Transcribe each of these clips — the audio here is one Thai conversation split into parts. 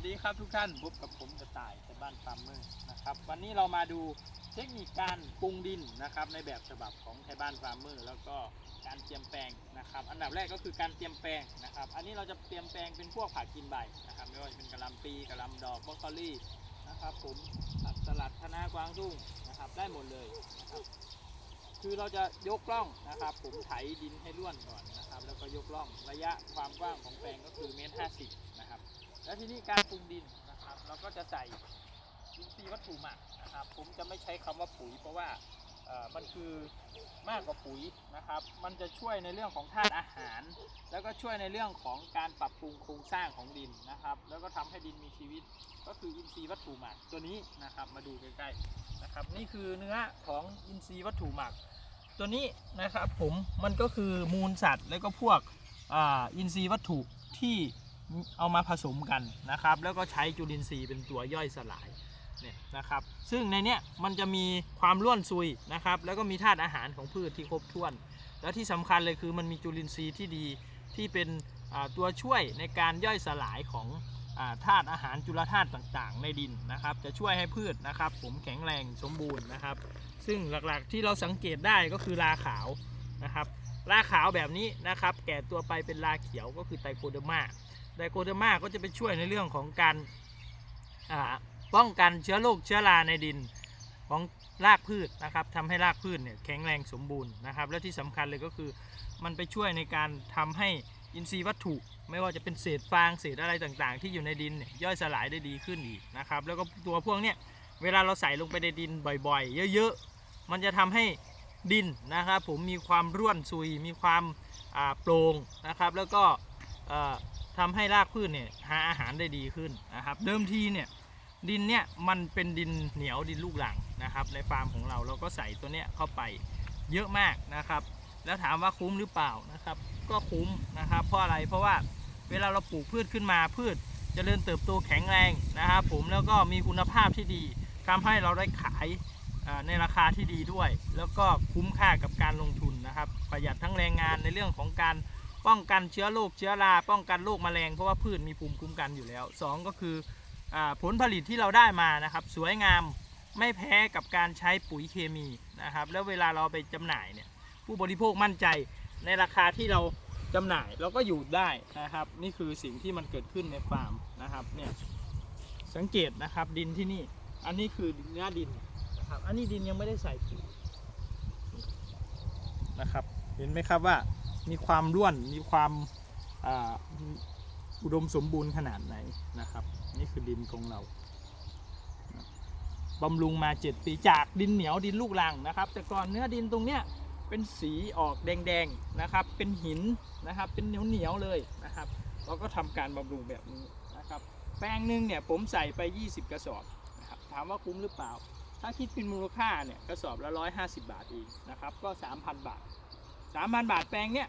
วัสดีครับทุกท่านพบกับผมกระต่ายในบ้านฟาร์มเมอร์นะครับ วันนี้เรามาดูเทคนิคการปรุงดินนะครับ ในแบบฉบับของไทยบ้านฟาร์มเมอร์แล้วก็การเตรียมแปลงนะครับ อันดับแรกก็คือการเตรียมแปลงนะครับ อันนี้เราจะเตรียมแปลงเป็นพวกผักกินใบนะครับไม่ว่าจะเป็นกะหล่ำปีกะหล่ำดอกบรอกโคลีนะครับ ผมผักสลัดคะน้ากวางตุ้งนะครับ ได้หมดเลยนะครับคือเราจะยกล่องนะครับ ผมไถดินให้ร่วนก่อนนะครับ แล้วก็ยกล่องระยะความกว้างของแปลงก็คือเมตรห้าสิบ แล้วทีนี้การปรุงดินนะครับ เราก็จะใส่อินทรีย์วัตถุหมักนะครับ ผมจะไม่ใช้คำว่าปุ๋ย เพราะว่ามันคือมากกว่าปุ๋ยนะครับ มันจะช่วยในเรื่องของธาตุอาหาร แล้วก็ช่วยในเรื่องของการปรับปรุงโครงสร้างของดินนะครับ แล้วก็ทำให้ดินมีชีวิต ก็คืออินทรีย์วัตถุหมักตัวนี้นะครับ มาดูใกล้ๆนะครับ นี่คือเนื้อของอินทรีย์วัตถุหมัก ตัวนี้นะครับผมมันก็คือมูลสัตว์ แล้วก็พวกออินทรีย์วัตถุที่ เอามาผสมกันนะครับ แล้วก็ใช้จุลินทรีย์เป็นตัวย่อยสลายเนี่ยนะครับ ซึ่งในเนี้ยมันจะมีความร่วนซุยนะครับ แล้วก็มีธาตุอาหารของพืชที่ครบถ้วน แล้วที่สำคัญเลยคือมันมีจุลินทรีย์ที่ดีที่เป็นตัวช่วยในการย่อยสลายของธาตุอาหารจุลธาตุต่างๆ ในดินนะครับ จะช่วยให้พืชนะครับ ผมแข็งแรงสมบูรณ์นะครับ ซึ่งหลักๆที่เราสังเกตได้ก็คือราขาวนะครับราขาวแบบนี้นะครับ แก่ตัวไปเป็นราเขียวก็คือไตโคเดอร์มา ไตโคเดอร์มาก็จะไปช่วยในเรื่องของการป้องกันเชื้อโรคเชื้อราในดินของรากพืชนะครับทำให้รากพืชเนี่ยแข็งแรงสมบูรณ์นะครับ และที่สำคัญเลยก็คือมันไปช่วยในการทำให้อินทรีย์วัตถุ ไม่ว่าจะเป็นเศษฟางเศษอะไรต่างๆ ที่อยู่ในดินเนี่ยย่อยสลายได้ดีขึ้นอีกนะครับ แล้วก็ตัวพวกเนี้ยเวลาเราใส่ลงไปในดินบ่อยๆ เยอะๆ มันจะทำให้ดินนะครับผมมีความร่วนซุย มีความโปร่งนะครับ แล้วก็ ทำให้รากพืชเนี่ยหาอาหารได้ดีขึ้นนะครับ เดิมทีเนี่ยดินเนี่ยมันเป็นดินเหนียวดินลูกหลังนะครับ ในฟาร์มของเราเราก็ใส่ตัวเนี้ยเข้าไปเยอะมากนะครับ แล้วถามว่าคุ้มหรือเปล่านะครับ ก็คุ้มนะครับ เพราะอะไรเพราะว่าเวลาเราปลูกพืชขึ้นมาพืชจเจริญเติบโตแข็งแรงนะครับ ผมแล้วก็มีคุณภาพที่ดีทำให้เราได้ขายในราคาที่ดีด้วย แล้วก็คุ้มค่ากับการลงทุนนะครับ ประหยัดทั้งแรงงานในเรื่องของการ ป้องกันเชื้อโรคเชื้อราป้องกันโรคแมลงเพราะว่าพืชมีภูมิคุ้มกันอยู่แล้วสองก็คืออผลผลิตที่เราได้มานะครับ สวยงามไม่แพ้กับการใช้ปุ๋ยเคมีนะครับ แล้วเวลาเราไปจำหน่ายเนี่ยผู้บริโภคมั่นใจในราคาที่เราจำหน่ายเราก็อยู่ได้นะครับ นี่คือสิ่งที่มันเกิดขึ้นในฟาร์มนะครับเนี่ยสังเกตนะครับดินที่นี่ อันนี้คือเนื้อดินนะครับอันนี้ดินยังไม่ได้ใส่ปุ๋ยนะครับ เห็นไหมครับว่า มีความร่วนมีความอุดมสมบูรณ์ขนาดไหนนะครับ นี่คือดินของเราบำรุงมา 7 ปีจากดินเหนียวดินลูกรังนะครับ แต่ก่อนเนื้อดินตรงเนี้ยเป็นสีออกแดงๆนะครับ เป็นหินนะครับ เป็นเหนียวเหนียวๆเลยนะครับ เราก็ทำการบำรุงแบบนี้นะครับ แปลงหนึ่งเนี่ยผมใส่ไป 20 กระสอบนะครับถามว่าคุ้มหรือเปล่า ถ้าคิดเป็นมูลค่าเนี่ยกระสอบละ 150 บาทเองนะครับ ก็ 3,000 บาท 3,000บาทแปลงเนี่ย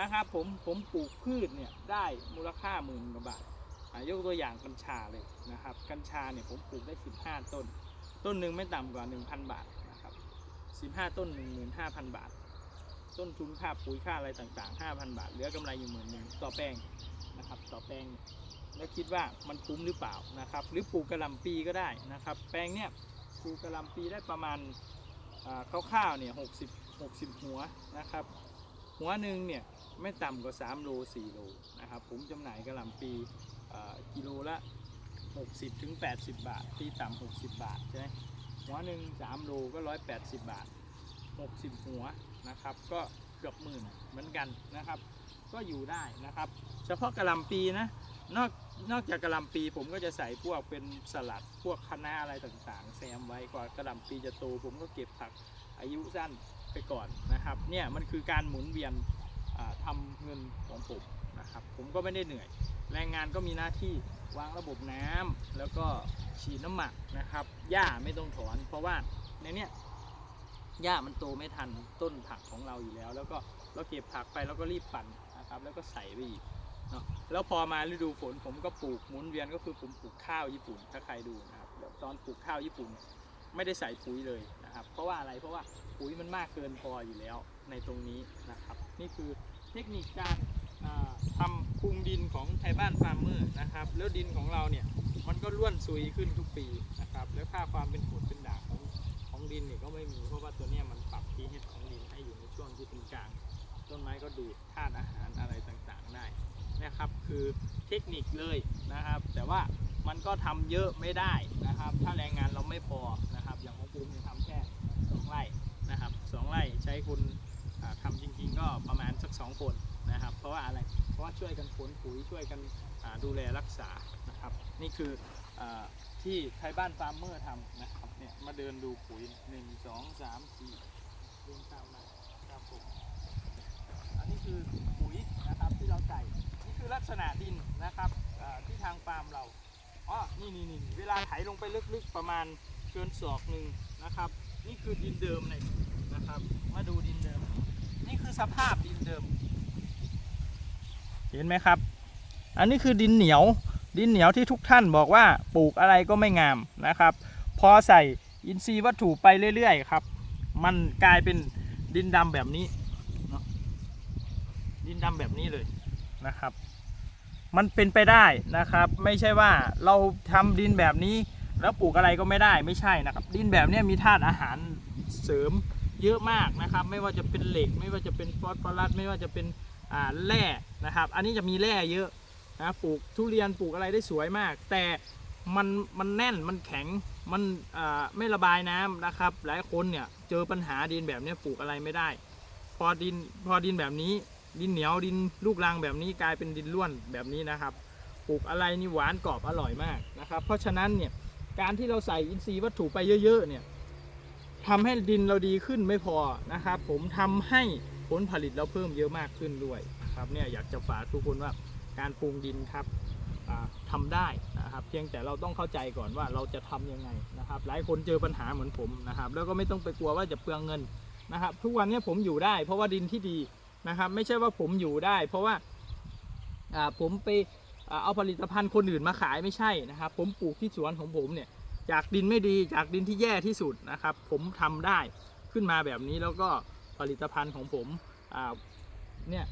นะครับผมผมปลูกพืชเนี่ยได้มูลค่าหมื่นกว่าบาทยกตัวอย่างกัญชาเลยนะครับ กัญชาเนี่ยผมปลูกได้ 15 ต้น ต้นหนึ่งไม่ต่ำกว่า 1,000 บาทนะครับ 15 ต้น 15,000 บาท ต้นทุนค่าปุ๋ยค่าอะไรต่าง ๆ 5,000 บาท เหลือกำไรอยู่หมื่นหนึ่งต่อแปลงนะครับ ต่อแปลงแล้วคิดว่ามันคุ้มหรือเปล่านะครับ หรือปลูกกระลำปีก็ได้นะครับ แปลงเนี่ยปลูกกระลำปีได้ประมาณคร่าวๆเนี่ยห กสิบหกสิบหัวนะครับ หัวหนึ่งเนี่ยไม่ต่ำกว่า 3 โล 4 โลนะครับ ผมจำหน่ายกระหล่ำปีกิโลละ 60ถึง80 บาท ตีต่ำ60 บาทใช่ไหมหัวหนึ่ง3 โลก็ 180 บาท 60 หัวนะครับ ก็เกือบหมื่นเหมือนกันนะครับ ก็อยู่ได้นะครับ เฉพาะกระหลำปีนะนอกนอกจากกระลำปีผมก็จะใส่พวกเป็นสลัดพวกคะน้าอะไรต่างๆ แซมไว้กว่ากระลำปีจะโตผมก็เก็บผักอายุสั้น ไปก่อนนะครับ เนี่ยมันคือการหมุนเวียนทำาเงินของผมนะครับ ผมก็ไม่ได้เหนื่อย แรงงานก็มีหน้าที่วางระบบน้ำแล้วก็ฉีดน้ำหมักนะครับหญ้าไม่ต้องถอน เพราะว่าในเนี้ยหญ้ามันโตไม่ทันต้นผักของเราอยู่แล้ว แล้วก็เราเก็บผักไปแล้วก็รีบปั่นนะครับ แล้วก็ใส่ไปอีกเนาะแล้วพอมาฤดูฝนผมก็ปลูกหมุนเวียนก็คือผมปลูกข้าวญี่ปุ่นถ้าใครดูนะครับตอนปลูกข้าวญี่ปุ่น ไม่ได้ใส่ปุ๋ยเลยนะครับ เพราะว่าอะไรเพราะว่าปุ๋ยมันมากเกินพออยู่แล้วในตรงนี้นะครับ นี่คือเทคนิคการอ่าทำปรุงดินของไทยบ้านฟาร์มเมอร์นะครับ แล้วดินของเราเนี่ยมันก็ร่วนซุยขึ้นทุกปีนะครับ แล้วค่าความเป็นกรดเป็นด่างของของดินเนี่ยก็ไม่มีเพราะว่าตัวเนี้ยมันปรับ pH ของดินให้อยู่ในช่วงที่เป็นกลาง ต้นไม้ก็ดูดธาตุอาหารอะไรต่างๆได้นะครับ คือเทคนิคเลยนะครับ แต่ว่า มันก็ทำเยอะไม่ได้นะครับ ถ้าแรงงานเราไม่พอนะครับ อย่างของผมเนี่ยทำแค่สองไร่นะครับสองไร่ใช้คนอ่าทำจริง ๆ ก็ประมาณสักสองคนนะครับ เพราะว่าอะไรเพราะว่าช่วยกันขนปุ๋ยช่วยกันดูแลรักษานะครับ นี่คืออที่ไทยบ้านฟาร์มเมอร์ทำนะครับเนี่ยมาเดินดูปุ๋ยหนึ่งสองสามสี่เดินตามมาครับผมอันนี้คือปุ๋ยนะครับที่เราใส่นี่คือลักษณะดินนะครับที่ทางฟาร์มเรา อ๋อนี่นี่นี่เวลาไถลงไปลึกๆประมาณเกินศอกหนึ่งนะครับ นี่คือดินเดิมเลยนะครับ มาดูดินเดิม นี่คือสภาพดินเดิม เห็นไหมครับ อันนี้คือดินเหนียว ดินเหนียวที่ทุกท่านบอกว่าปลูกอะไรก็ไม่งามนะครับ พอใส่อินทรีย์วัตถุไปเรื่อยๆครับ มันกลายเป็นดินดำแบบนี้ดินดำแบบนี้เลยนะครับ มันเป็นไปได้นะครับ ไม่ใช่ว่าเราทำดินแบบนี้ แล้วปลูกอะไรก็ไม่ได้ไม่ใช่นะครับ ดินแบบนี้มีธาตุอาหารเสริมเยอะมากนะครับ ไม่ว่าจะเป็นเหล็ก ไม่ว่าจะเป็นฟอสฟอรัสไม่ว่าจะเป็นแร่นะครับ อันนี้จะมีแร่เยอะนะปลูกทุเรียนปลูกอะไรได้สวยมาก แต่มันมันแน่นมันแข็งมันไม่ระบายน้ำนะครับ หลายคนเนี่ยเจอปัญหาดินแบบนี้ปลูกอะไรไม่ได้ พอดินพอดินแบบนี้ ดินเหนียวดินลูกรังแบบนี้กลายเป็นดินร่วนแบบนี้นะครับปลูกอะไรนี่หวานกรอบอร่อยมากนะครับ เพราะฉะนั้นเนี่ยการที่เราใส่อินทรีย์วัตถุไปเยอะ ๆ เนี่ยทำให้ดินเราดีขึ้นไม่พอนะครับ ผมทำให้ผลผลิตเราเพิ่มเยอะมากขึ้นด้วยนะครับเนี่ยอยากจะฝากทุกคนว่าการปรุงดินครับอ่าทำได้นะครับเพียงแต่เราต้องเข้าใจก่อนว่าเราจะทำยังไงนะครับ หลายคนเจอปัญหาเหมือนผมนะครับ แล้วก็ไม่ต้องไปกลัวว่าจะเปลืองเงินนะครับ ทุกวันนี้ผมอยู่ได้ เพราะว่าดินที่ดี นะครับ ไม่ใช่ว่าผมอยู่ได้ เพราะว่าผมไปเอาผลิตภัณฑ์คนอื่นมาขายไม่ใช่นะครับ ผมปลูกที่สวนของผมเนี่ยจากดินไม่ดีจากดินที่แย่ที่สุดนะครับ ผมทำได้ขึ้นมาแบบนี้แล้วก็ผลิตภัณฑ์ของผมเนี่ย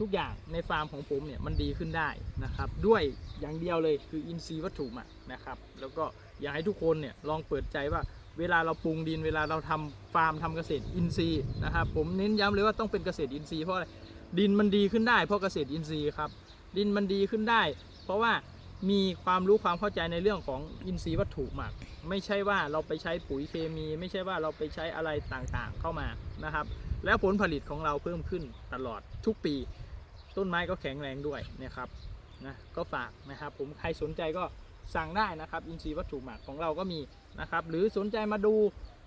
ทุกอย่างในฟาร์มของผมเนี่ยมันดีขึ้นได้นะครับ ด้วยอย่างเดียวเลยคืออินทรีย์วัตถุมักนะครับ แล้วก็อยากให้ทุกคนเนี่ยลองเปิดใจว่า เวลาเราปรุงดิน เวลาเราทำฟาร์มทำเกษตรอินทรีย์นะครับผมเน้นย้ำเลยว่าต้องเป็นเกษตรอินทรีย์เพราะอะไรดินมันดีขึ้นได้เพราะเกษตรอินทรีย์ครับดินมันดีขึ้นได้ เพราะว่ามีความรู้ความเข้าใจในเรื่องของอินทรีย์วัตถุหมัก ไม่ใช่ว่าเราไปใช้ปุ๋ยเคมี ไม่ใช่ว่าเราไปใช้อะไรต่างๆเข้ามานะครับ แล้วผลผลิตของเราเพิ่มขึ้นตลอดทุกปี ต้นไม้ก็แข็งแรงด้วยนะครับนะก็ฝากนะครับผมใครสนใจก็ สั่งได้นะครับอินทรีย์วัตถุหมักของเราก็มีนะครับหรือสนใจมาดู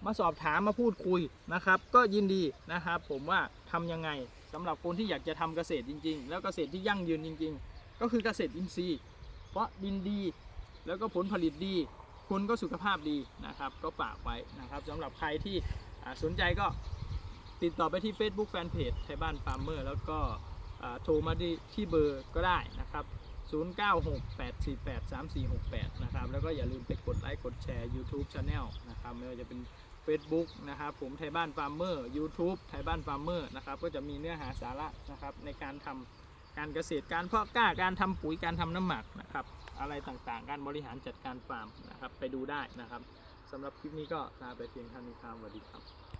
มาสอบถามมาพูดคุยนะครับ ก็ยินดีนะครับ ผมว่าทำยังไงสำหรับคนที่อยากจะทำเกษตรจริง ๆ แล้วเกษตรที่ยั่งยืนจริง ๆ ก็คือเกษตรอินทรีย์ เพราะดินดี แล้วก็ผลผลิตดีคนก็สุขภาพดีนะครับ ก็ฝากไว้นะครับสำหรับใครที่สนใจก็ติดต่อไปที่ Facebook Fanpage ไทยบ้านฟาร์มเมอร์แล้วก็โทรมาที่ที่เบอร์ก็ได้นะครับ 0968483468 นะครับ แล้วก็อย่าลืมไปกดไลค์กดแชร์ YouTube Channel นะครับ ไม่ว่าจะเป็น Facebook นะครับ ผมไทยบ้านฟาร์มเมอร์ YouTube ไทยบ้านฟาร์มเมอร์นะครับ ก็จะมีเนื้อหาสาระนะครับในการทำการเกษตรการเพาะกล้าการทำปุ๋ยการทำน้ำหมักนะครับ อะไรต่างๆ การบริหารจัดการฟาร์มนะครับ ไปดูได้นะครับสำหรับคลิปนี้ก็ลาไปเพียงเท่านี้ครับสวัสดีครับ